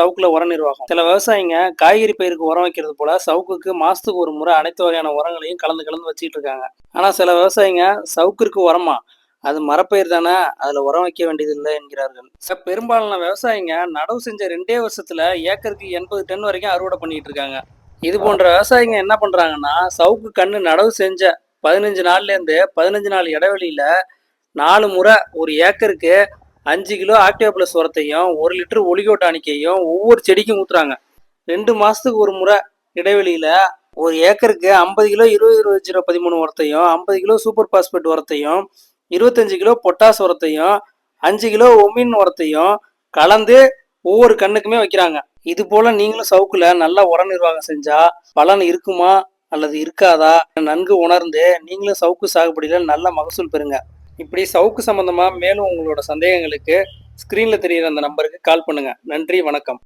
சவுக்குல உர நிர்வாகம். சில விவசாயிங்க காய்கறி பயிருக்கு உரம் வைக்கிறது போல சவுக்குக்கு மாசத்துக்கு ஒரு முறை அனைத்து வகையான உரங்களையும் கலந்து கலந்து வச்சுட்டு இருக்காங்க. ஆனா சில விவசாயிங்க சவுக்கிற்கு உரமா? அது மரப்பயிர் தானே அதுல உரம் வைக்க வேண்டியது இல்லை என்கிறார்கள். ச- பெரும்பாலான விவசாயிங்க நடவு செஞ்ச ரெண்டே வருஷத்துல ஏக்கருக்கு எண்பது டன் வரைக்கும் அறுவடை பண்ணிட்டு இருக்காங்க. இது போன்ற விவசாயிங்க என்ன பண்றாங்கன்னா சவுக்கு கண்ணு நடவு செஞ்ச பதினஞ்சு நாள்ல இருந்து பதினஞ்சு நாள் இடைவெளியில நாலு முறை ஒரு ஏக்கருக்கு அஞ்சு கிலோ ஆக்டிவா பிளஸ் உரத்தையும் ஒரு லிட்டர் ஒலிகோட்டானிக்கையும் ஒவ்வொரு செடிக்கும் ஊத்துறாங்க. ரெண்டு மாசத்துக்கு ஒரு முறை இடைவெளியில ஒரு ஏக்கருக்கு ஐம்பது கிலோ இருபது இருபது ஜீரோ பதிமூணு உரத்தையும் ஐம்பது கிலோ சூப்பர் பாஸ்பேட் உரத்தையும் இருபத்தஞ்சு கிலோ பொட்டாஸ் உரத்தையும் அஞ்சு கிலோ ஒமின் உரத்தையும் கலந்து ஒவ்வொரு கண்ணுக்குமே வைக்கிறாங்க. இது போல நீங்களும் சவுக்குல நல்லா உர நிர்வாகம் செஞ்சா பலன் இருக்குமா? அல்லது இருக்காதா? நன்கு உணர்ந்து நீங்களும் சவுக்கு சாகுபடியில நல்ல மகசூல் பெறுங்க. இப்படி சவுக்கு சம்பந்தமா மேலும் உங்களோட சந்தேகங்களுக்கு ஸ்கிரீன்ல தெரியுற அந்த நம்பருக்கு கால் பண்ணுங்க. நன்றி வணக்கம்.